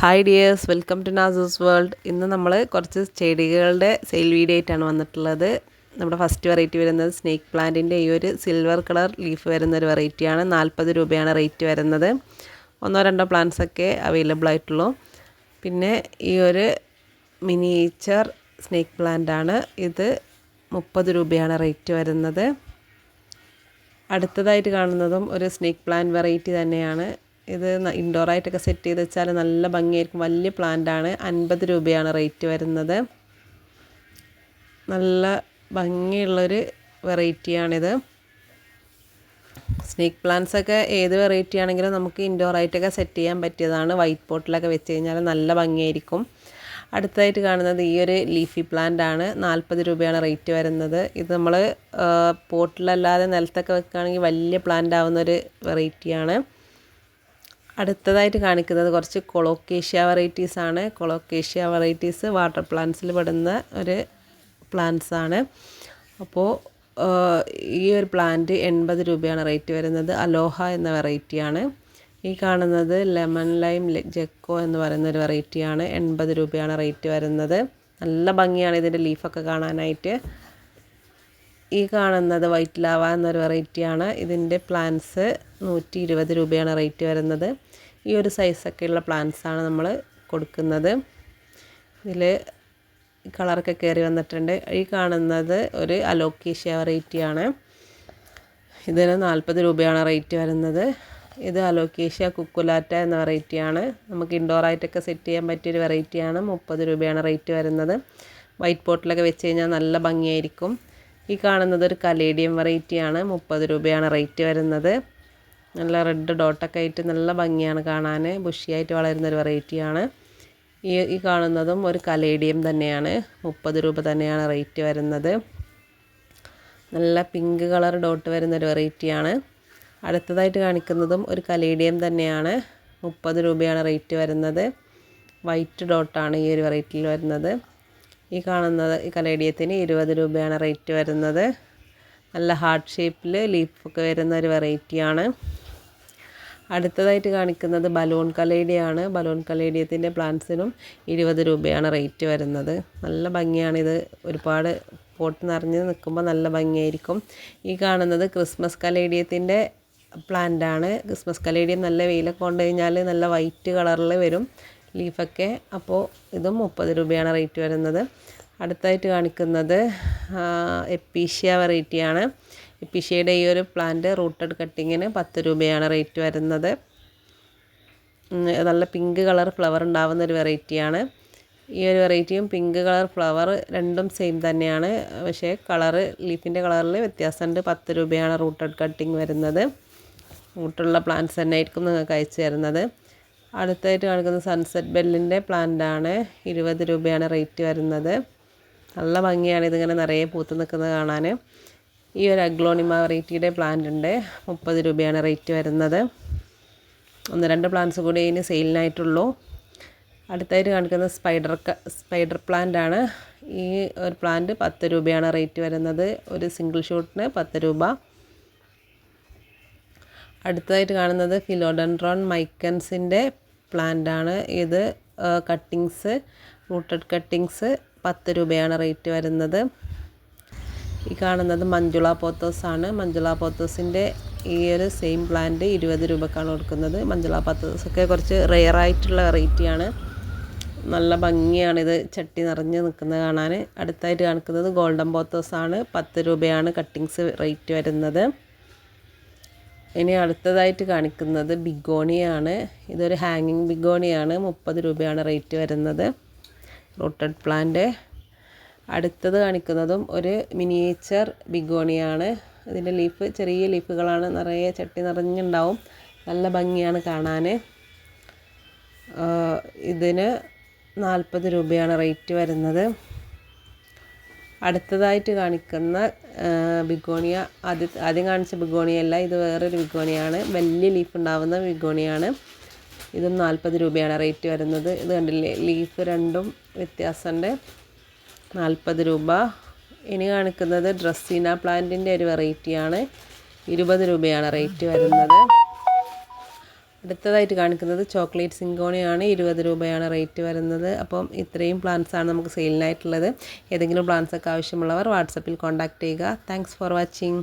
Hi dears welcome to Nasa's world ഇന്ന് നമ്മൾ കുറച്ച് ചെടികളുടെ സെയിൽ വീഡിയോ ആയിട്ടാണ് വന്നിട്ടുള്ളത്. നമ്മുടെ ഫസ്റ്റ് വെറൈറ്റി വരുന്നത് സ്നേക്ക് പ്ലാന്റിന്റെ ഈ ഒരു സിൽവർ കളർ ലീഫ് വരുന്ന ഒരു വെറൈറ്റിയാണ് നാൽപ്പത് രൂപയാണ് റേറ്റ് വരുന്നത്. ഒന്നോ രണ്ടോ പ്ലാന്റ്സ് ഒക്കെ അവൈലബിൾ ആയിട്ടുള്ളൂ. പിന്നെ ഈ ഒരു മിനിയേച്ചർ സ്നേക്ക് പ്ലാന്റ് ആണ്. ഇത് മുപ്പത് രൂപയാണ് റേറ്റ് വരുന്നത്. അടുത്തതായിട്ട് കാണുന്നതും ഒരു സ്നേക്ക് പ്ലാന്റ് വെറൈറ്റി തന്നെയാണ്. ഇത് ഇൻഡോറായിട്ടൊക്കെ സെറ്റ് ചെയ്ത് വെച്ചാൽ നല്ല ഭംഗിയായിരിക്കും. വലിയ പ്ലാന്റ് ആണ്. അൻപത് രൂപയാണ് റേറ്റ് വരുന്നത്. നല്ല ഭംഗിയുള്ളൊരു വെറൈറ്റിയാണിത് സ്നേക്ക് പ്ലാന്റ്സ് ഒക്കെ ഏത് വെറൈറ്റി ആണെങ്കിലും നമുക്ക് ഇൻഡോറായിട്ടൊക്കെ സെറ്റ് ചെയ്യാൻ പറ്റിയതാണ്. വൈറ്റ് പോട്ടിലൊക്കെ വെച്ച് കഴിഞ്ഞാൽ നല്ല ഭംഗിയായിരിക്കും. അടുത്തതായിട്ട് കാണുന്നത് ഈ ഒരു ലീഫി പ്ലാന്റ് ആണ്. നാൽപ്പത് രൂപയാണ് റേറ്റ് വരുന്നത്. ഇത് നമ്മൾ പോട്ടിലല്ലാതെ നിലത്തൊക്കെ വെക്കുകയാണെങ്കിൽ വലിയ പ്ലാന്റ് ആവുന്ന ഒരു വെറൈറ്റിയാണ് അടുത്തതായിട്ട് കാണിക്കുന്നത് കുറച്ച് കൊളോക്കേഷ്യ വെറൈറ്റീസ് ആണ്. കൊളോക്കേഷ്യ വെറൈറ്റീസ് വാട്ടർ പ്ലാന്റ്സിൽ പെടുന്ന ഒരു പ്ലാന്റ്സ് ആണ്. അപ്പോൾ ഈ ഒരു പ്ലാന്റ് എൺപത് രൂപയാണ് റേറ്റ് വരുന്നത്. അലോഹ എന്ന വെറൈറ്റിയാണ് ഈ കാണുന്നത് ലെമൺ ലൈം ജെക്കോ എന്ന് പറയുന്ന ഒരു വെറൈറ്റിയാണ് എൺപത് രൂപയാണ് റേറ്റ് വരുന്നത്. നല്ല ഭംഗിയാണ് ഇതിന്റെ ലീഫൊക്കെ കാണാനായിട്ട്. ഈ കാണുന്നത് വൈറ്റ് ലാവ എന്നൊരു വെറൈറ്റിയാണ് ഇതിന്റെ പ്ലാന്റ്സ് നൂറ്റി ഇരുപത് രൂപയാണ് റേറ്റ് വരുന്നത്. ഈ ഒരു സൈസൊക്കെയുള്ള പ്ലാന്റ്സാണ് നമ്മൾ കൊടുക്കുന്നത്. ഇതിൽ കളറൊക്കെ കയറി വന്നിട്ടുണ്ട്. ഈ കാണുന്നത് ഒരു അലോക്കേഷ്യ വെറൈറ്റിയാണ് ഇതിന് നാൽപ്പത് രൂപയാണ് റേറ്റ് വരുന്നത്. ഇത് അലോക്കേഷ്യ കുക്കുലാറ്റ എന്ന വെറൈറ്റിയാണ് നമുക്ക് ഇൻഡോറായിട്ടൊക്കെ സെറ്റ് ചെയ്യാൻ പറ്റിയൊരു വെറൈറ്റിയാണ് മുപ്പത് രൂപയാണ് റേറ്റ് വരുന്നത്. വൈറ്റ് പോട്ടിലൊക്കെ വെച്ച് കഴിഞ്ഞാൽ നല്ല ഭംഗിയായിരിക്കും. ഈ കാണുന്നത് ഒരു കലേഡിയം വെറൈറ്റിയാണ് മുപ്പത് രൂപയാണ് റേറ്റ് വരുന്നത്. നല്ല റെഡ് ഡോട്ടൊക്കെ ആയിട്ട് നല്ല ഭംഗിയാണ് കാണാൻ. ബുഷിയായിട്ട് വളരുന്നൊരു വെറൈറ്റിയാണ്. ഈ ഈ കാണുന്നതും ഒരു കലേഡിയം തന്നെയാണ്. മുപ്പത് രൂപ തന്നെയാണ് റേറ്റ് വരുന്നത്. നല്ല പിങ്ക് കളർ ഡോട്ട് വരുന്നൊരു വെറൈറ്റിയാണ്. അടുത്തതായിട്ട് കാണിക്കുന്നതും ഒരു കലേഡിയം തന്നെയാണ്. മുപ്പത് രൂപയാണ് റേറ്റ് വരുന്നത്. വൈറ്റ് ഡോട്ടാണ് ഈ ഒരു വെറൈറ്റിയിൽ വരുന്നത്. ഈ കാണുന്നത് ഈ കലേഡിയത്തിന് ഇരുപത് രൂപയാണ് റേറ്റ് വരുന്നത്. നല്ല ഹാർട്ട് ഷേപ്പിൽ ലീഫൊക്കെ വരുന്ന ഒരു വെറൈറ്റിയാണ്. അടുത്തതായിട്ട് കാണിക്കുന്നത് ബലൂൺ കലേഡിയാണ് ബലൂൺ കലേഡിയത്തിന്റെ പ്ലാന്റ്സിനും ഇരുപത് രൂപയാണ് റേറ്റ് വരുന്നത്. നല്ല ഭംഗിയാണിത്. ഒരുപാട് പോട്ട് നിറഞ്ഞ് നിൽക്കുമ്പോൾ നല്ല ഭംഗിയായിരിക്കും. ഈ കാണുന്നത് ക്രിസ്മസ് കലേഡിയത്തിന്റെ പ്ലാന്റാണ്. ക്രിസ്മസ് കലേഡിയം നല്ല വെയിലൊക്കെ കൊണ്ടു കഴിഞ്ഞാൽ നല്ല വൈറ്റ് കളറിൽ വരും ലീഫൊക്കെ. അപ്പോൾ ഇതും മുപ്പത് രൂപയാണ് റേറ്റ് വരുന്നത്. അടുത്തായിട്ട് കാണിക്കുന്നത് എപ്പീഷ്യ വെറൈറ്റിയാണ്. എപ്പീഷ്യയുടെ ഈ ഒരു പ്ലാന്റ് റൂട്ടഡ് കട്ടിങ്ങിന് പത്ത് രൂപയാണ് റേറ്റ് വരുന്നത്. നല്ല പിങ്ക് കളർ ഫ്ലവർ ഉണ്ടാവുന്ന ഒരു വെറൈറ്റിയാണ് ഈ ഒരു വെറൈറ്റിയും പിങ്ക് കളർ ഫ്ലവർ രണ്ടും സെയിം തന്നെയാണ്. പക്ഷേ കളറ് ലീഫിന്റെ കളറിൽ വ്യത്യാസമുണ്ട്. പത്ത് രൂപയാണ് റൂട്ടഡ് കട്ടിങ് വരുന്നത്. റൂട്ടുള്ള പ്ലാന്റ്സ് തന്നെ ആയിരിക്കും നിങ്ങൾക്ക് അയച്ചു തരുന്നത്. അടുത്തായിട്ട് കാണിക്കുന്നത് സൺസെറ്റ് ബെല്ലിന്റെ പ്ലാന്റാണ് ഇരുപത് രൂപയാണ് റേറ്റ് വരുന്നത്. നല്ല ഭംഗിയാണ് ഇതിങ്ങനെ നിറയെ പൂത്ത് നിൽക്കുന്നത് കാണാൻ. ഈ ഒരു അഗ്ലോണിമ വെറൈറ്റിയുടെ പ്ലാന്റ് ഉണ്ട്. മുപ്പത് രൂപയാണ് റേറ്റ് വരുന്നത്. ഒന്ന് രണ്ട് പ്ലാന്റ്സ് കൂടി ഇതിന് സെയിലിനായിട്ടുള്ളൂ അടുത്തായിട്ട് കാണിക്കുന്ന സ്പൈഡർ സ്പൈഡർ പ്ലാന്റ് ആണ്. ഈ ഒരു പ്ലാന്റ് പത്ത് രൂപയാണ് റേറ്റ് വരുന്നത്. ഒരു സിംഗിൾ ഷൂട്ടിന് പത്ത് രൂപ. അടുത്തതായിട്ട് കാണുന്നത് ഫിലോഡൻഡ്രോൺ മൈക്കൻസിന്റെ പ്ലാന്റ് ആണ്. ഇത് കട്ടിങ്സ് റൂട്ടഡ് കട്ടിങ്സ് പത്ത് രൂപയാണ് റേറ്റ് വരുന്നത്. ഈ കാണുന്നത് മഞ്ജുള പോത്തോസ് ആണ്. മഞ്ജുള പോത്തോസിന്റെ ഈ ഒരു സെയിം പ്ലാന്റ് ഇരുപത് രൂപക്കാണ് കൊടുക്കുന്നത്. മഞ്ജുള പോത്തോസൊക്കെ കുറച്ച് റെയർ ആയിട്ടുള്ള വെറൈറ്റിയാണ് നല്ല ഭംഗിയാണിത് ചട്ടി നിറഞ്ഞ് നിൽക്കുന്നത് കാണാൻ. അടുത്തായിട്ട് കാണിക്കുന്നത് ഗോൾഡൻ പോത്തോസ് ആണ്. പത്ത് രൂപയാണ് കട്ടിങ്സ് റേറ്റ് വരുന്നത്. ഇനി അടുത്തതായിട്ട് കാണിക്കുന്നത് ബിഗോണിയാണ്. ഇതൊരു ഹാങ്ങിങ് ബിഗോണിയാണ്. മുപ്പത് രൂപയാണ് റേറ്റ് വരുന്നത്. റൂട്ടഡ് പ്ലാന്റ് അടുത്തത് കാണിക്കുന്നതും ഒരു മിനിയേച്ചർ ബിഗോണിയാണ്. ഇതിന്റെ ലീഫ് ചെറിയ ലീഫുകളാണ്. നിറയെ ചട്ടി നിറഞ്ഞുണ്ടാവും. നല്ല ഭംഗിയാണ് കാണാൻ ഇതിന് നാൽപ്പത് രൂപയാണ് റേറ്റ് വരുന്നത്. അടുത്തതായിട്ട് കാണിക്കുന്ന ബിഗോണിയ. ആദ്യ ആദ്യം കാണിച്ച ബിഗോണിയല്ല ഇത് വേറൊരു ബിഗോണിയാണ്. വലിയ ലീഫ് ഉണ്ടാവുന്ന ബിഗോണിയാണ്. ഇതും നാൽപ്പത് രൂപയാണ് റേറ്റ് വരുന്നത്. ഇത് കണ്ടില്ലേ? ലീഫ് രണ്ടും വ്യത്യാസമുണ്ട്. നാൽപ്പത് രൂപ. ഇനി കാണിക്കുന്നത് ഡ്രസ്സീന പ്ലാന്റിന്റെ ഒരു വെറൈറ്റിയാണ് ഇരുപത് രൂപയാണ് റേറ്റ് വരുന്നത്. അടുത്തതായിട്ട് കാണിക്കുന്നത് ചോക്ലേറ്റ് സിങ്കോണിയാണ്. ഇരുപത് രൂപയാണ് റേറ്റ് വരുന്നത്. അപ്പം ഇത്രയും പ്ലാന്റ്സ് ആണ് നമുക്ക് സെയിലിനായിട്ടുള്ളത് ഏതെങ്കിലും പ്ലാന്റ്സ് ഒക്കെ ആവശ്യമുള്ളവർ വാട്സപ്പിൽ കോൺടാക്റ്റ് ചെയ്യുക. Thanks for watching